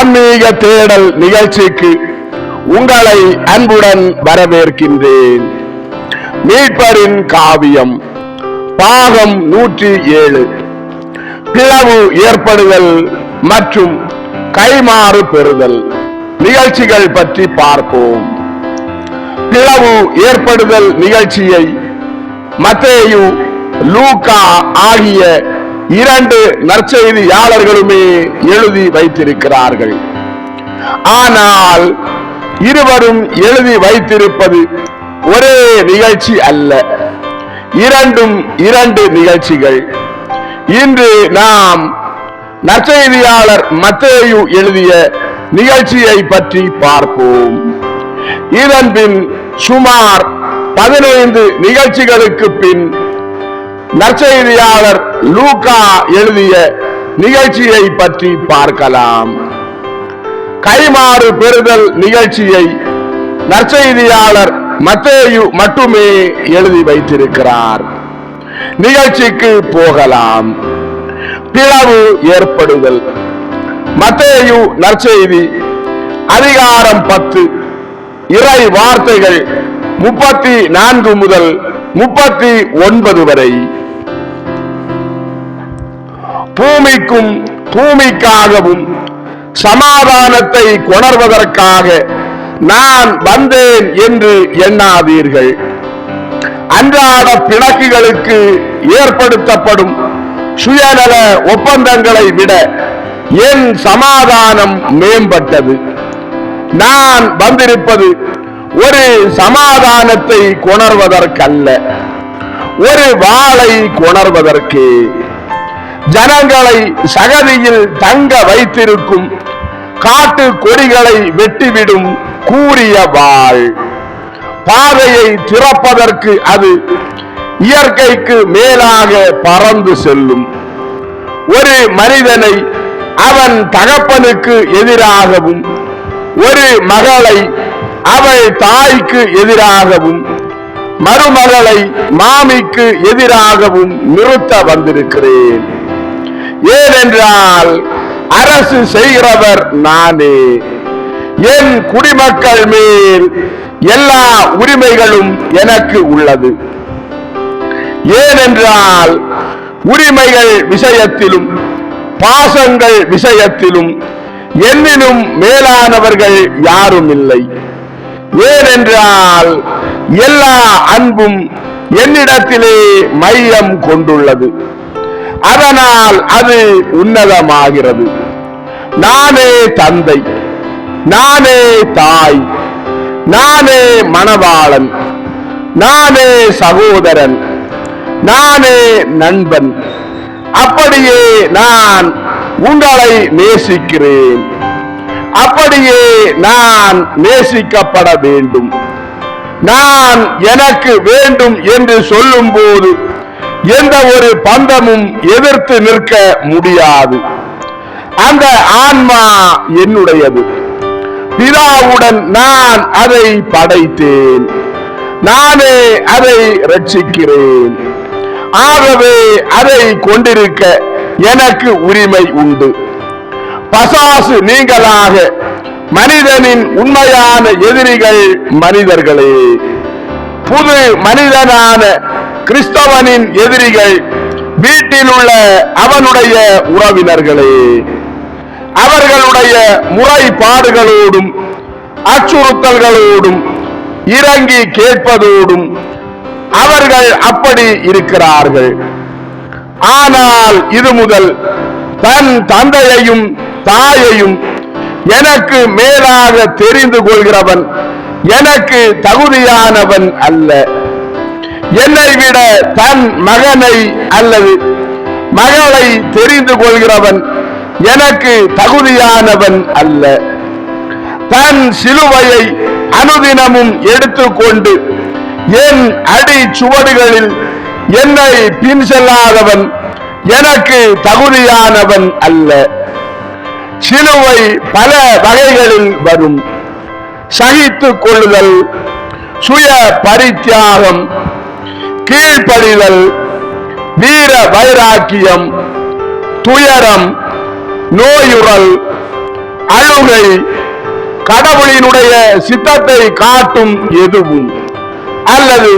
ஆன்மீக தேடல் நிகழ்ச்சிக்கு உங்களை அன்புடன் வரவேற்கின்றேன். மீட்பரின் காவியம் பாகம் நூற்றி ஏழு பிளவு ஏற்படுதல் மற்றும் கைமாறு பெறுதல். நிகழ்ச்சிகள் பற்றி பார்ப்போம். பிளவு ஏற்படுதல் நிகழ்ச்சியை மத்தேயு லூக்கா ஆகிய இரண்டு நற்செய்தியாளர்களுமே எழுதி வைத்திருக்கிறார்கள். ஆனால் இருவரும் எழுதி வைத்திருப்பது ஒரே நிகழ்ச்சி அல்ல. இரண்டும் இரண்டு நிகழ்ச்சிகள். இன்று நாம் நற்செய்தியாளர் மத்தேயு எழுதிய நிகழ்ச்சியை பற்றி பார்ப்போம். இதன் பின் சுமார் பதினைந்து நிகழ்ச்சிகளுக்கு பின் நற்செய்தியாளர் லூகா எழுதிய நிகழ்ச்சியை பற்றி பார்க்கலாம். கைமாறு பெறுதல் நிகழ்ச்சியை நற்செய்தியாளர் மத்தேயு மட்டுமே எழுதி வைத்திருக்கிறார். நிகழ்ச்சிக்கு போகலாம். பிளவு ஏற்படுதல். மத்தேயு நற்செய்தி அதிகாரம் பத்து இறை வார்த்தைகள் முப்பத்தி நான்கு முதல் முப்பத்தி ஒன்பது வரை. பூமிக்கும் பூமிக்காகவும் சமாதானத்தை கொணர்வதற்காக நான் வந்தேன் என்று எண்ணாதீர்கள். அன்றாட பிணக்குகளுக்கு ஏற்படுத்தப்படும் சுயநல ஒப்பந்தங்களை விட என் சமாதானம் மேம்பட்டது. நான் வந்திருப்பது ஒரு சமாதானத்தை கொணர்வதற்கல்ல ஒரு வாளை கொணர்வதற்கு. ஜனங்களை சகதியில் தங்க வைத்திருக்கும் காட்டு கொடிகளை வெட்டிவிடும் கூறிய வாழ். பாதையை திறப்பதற்கு அது இயற்கைக்கு மேலாக பறந்து செல்லும். ஒரு மனிதனை அவன் தகப்பனுக்கு எதிராகவும் ஒரு மகளை அவள் தாய்க்கு எதிராகவும் மருமகளை மாமிக்கு எதிராகவும் நிறுத்த வந்திருக்கிறேன். ஏனென்றால் அரசு செய்கிறவர் நானே. என் குடிமக்கள் மேல் எல்லா உரிமைகளும் எனக்கு உள்ளது. ஏனென்றால் உரிமைகள் விஷயத்திலும் பாசங்கள் விஷயத்திலும் என்னினும் மேலானவர்கள் யாரும் இல்லை ஏனென்றால் எல்லா அன்பும் என்னிடத்திலே மையம் கொண்டுள்ளது. அதனால் அது உன்னதமாகிறது. நானே தந்தை நானே தாய் நானே மணவாளன் நானே சகோதரன் நானே நண்பன். அப்படியே நான் உங்களை நேசிக்கிறேன். அப்படியே நான் நேசிக்கப்பட வேண்டும். நான் எனக்கு வேண்டும் என்று சொல்லும் போது எந்த ஒரு பந்தமும் எதிர்த்து நிற்க முடியாது. அந்த ஆன்மா என்னுடையது. பிதாவுடன் நான் அதை படைத்தேன். நானே அதை ரட்சிக்கிறேன் ஆகவே அதை கொண்டிருக்க எனக்கு உரிமை உண்டு. பசாசு நீங்களாக மனிதனின் உண்மையான எதிரிகள் மனிதர்களே. புது மனிதனான கிறிஸ்தவனின் எதிரிகள் வீட்டில் உள்ள அவனுடைய உறவினர்களே அவர்களுடைய முறைப்பாடுகளோடும் அச்சுறுத்தல்களோடும் இறங்கி கேட்பதோடும் அவர்கள் அப்படி இருக்கிறார்கள். ஆனால் இது முதல் தன் தந்தையையும் தாயையும் எனக்கு மேலாக தெரிந்து கொள்கிறவன் எனக்கு தகுதியானவன் அல்ல. என்னை விட தன் மகனை அல்லது மகளை தெரிந்து கொள்கிறவன் எனக்கு தகுதியானவன் அல்ல. தன் சிலுவையை அனுதினமும் எடுத்துக்கொண்டு என் அடி சுவடுகளில் என்னை பின் செல்லாதவன் எனக்கு தகுதியானவன் அல்ல. சிலுவை பல வகைகளில் வரும். சகித்துக் கொள்ளுதல் சுய பரித்தியாகம் கீழ்ப்படிதல் வீர வைராக்கியம் துயரம் நோயுறல் அழுகை கடவுளினுடைய சித்தத்தை காட்டும் எதுவும் அல்லது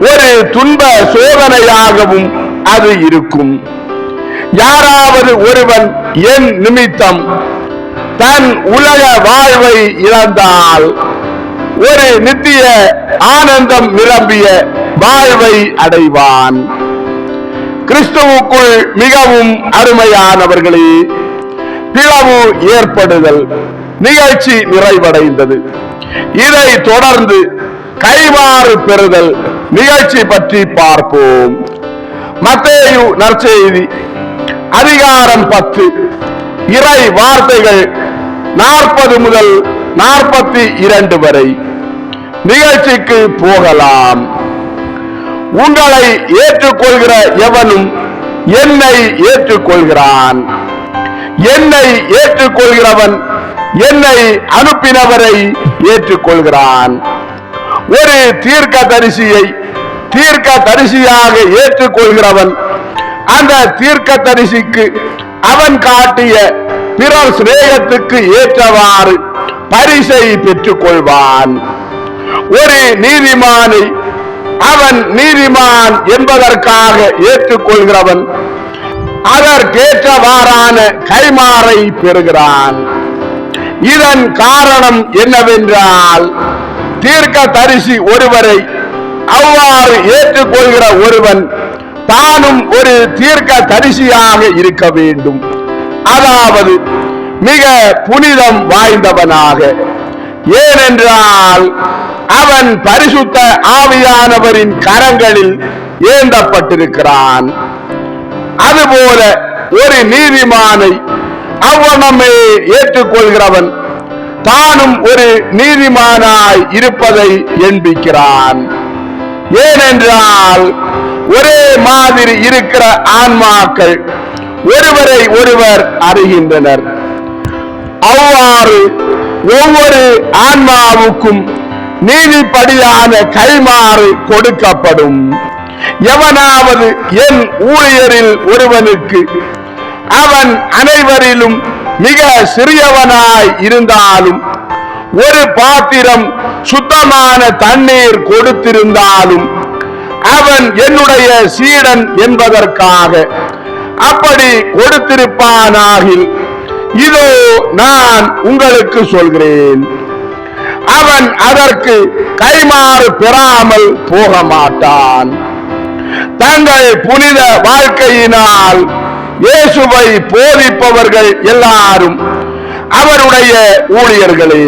ஒரு துன்ப சோதனையாகவும் அது இருக்கும். யாராவது ஒருவன் என் நிமித்தம் தன் உலக வாழ்வை இழந்தால் ஒரு நித்திய ஆனந்தம் நிரம்பிய வாழ்வை அடைவான். கிறிஸ்துவுக்குள் மிகவும் அருமையானவர்களே பிளவு ஏற்படுதல் நிகழ்ச்சி நிறைவடைந்தது. இதை தொடர்ந்து கைமாறு பெறுதல் நிகழ்ச்சி பற்றி பார்ப்போம். மத்தேயு நற்செய்தி அதிகாரம் பத்து இறை வார்த்தைகள் நாற்பது முதல் நாற்பத்தி இரண்டு வரை நிகழ்ச்சிக்கு போகலாம். உங்களை ஏற்றுக்கொள்கிற எவனும் என்னை ஏற்றுக்கொள்கிறான். என்னை ஏற்றுக்கொள்கிறவன் என்னை அனுப்பினவரை ஏற்றுக்கொள்கிறான். ஒரு தீர்க்க தரிசியை தீர்க்க தரிசியாக ஏற்றுக்கொள்கிறவன் அந்த தீர்க்க தரிசிக்கு அவன் காட்டிய பிறர் சிநேகத்துக்கு ஏற்றவாறு பரிசை பெற்றுக் கொள்வான் ஒரு நீதிமானை அவன் நீதிமான் என்பதற்காக ஏற்றுக்கொள்கிறவன். அதற்கேற்றவாறான கைமாறை பெறுகிறான். இதன் காரணம் என்னவென்றால் தீர்க்க தரிசி ஒருவரை அவ்வாறு ஏற்றுக்கொள்கிற ஒருவன் தானும் ஒரு தீர்க்க தரிசியாக இருக்க வேண்டும். அதாவது மிக புனிதம் வாய்ந்தவனாக. ஏனென்றால் அவன் பரிசுத்த ஆவியானவரின் கரங்களில் ஏந்தப்பட்டிருக்கிறான். அதுபோல ஒரு நீதிமானை அவ்வனமே ஏற்றுக்கொள்கிறவன் தானும் ஒரு நீதிமானாய் இருப்பதை எண்பிக்கிறான். ஏனென்றால் ஒரே மாதிரி இருக்கிற ஆன்மாக்கள் ஒருவரை ஒருவர் அறிகின்றனர். அவ்வாறு ஒவ்வொரு ஆன்மாவுக்கும் நீதிப்படியான கைமாறு கொடுக்கப்படும். எவனாவது என் ஊழியரில் ஒருவனுக்கு அவன் அனைவரிலும் மிக சிறியவனாய் இருந்தாலும் ஒரு பாத்திரம் சுத்தமான தண்ணீர் கொடுத்திருந்தாலும் அவன் என்னுடைய சீடன் என்பதற்காக அப்படி கொடுத்திருப்பானாகில் இதோ நான் உங்களுக்கு சொல்கிறேன். அவன் அதற்கு கைமாறு பெறாமல் போக மாட்டான் தங்கள் புனித வாழ்க்கையினால் இயேசுவை போதிப்பவர்கள் எல்லாரும் அவருடைய ஊழியர்களே.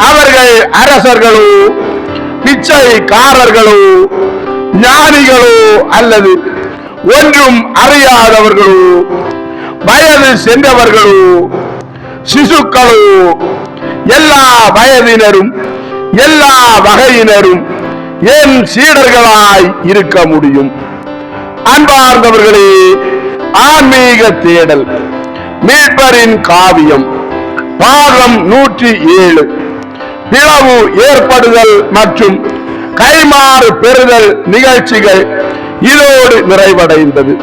அவர்கள் அரசர்களோ பிச்சைக்காரர்களோ ஞானிகளோ அல்லது ஒன்றும் அறியாதவர்களோ வயது சென்றவர்களோ சிசுக்களோ எல்லா வயதினரும் எல்லா வகையினரும் என் சீடர்களாய் இருக்க முடியும்? அன்பார்ந்தவர்களே ஆன்மீக தேடல் மீட்பரின் காவியம் பாகம் நூற்றி ஏழு. பிளவு ஏற்படுதல் மற்றும் கைமாறு பெறுதல் நிகழ்ச்சிகள் இதோடு நிறைவடைந்தது.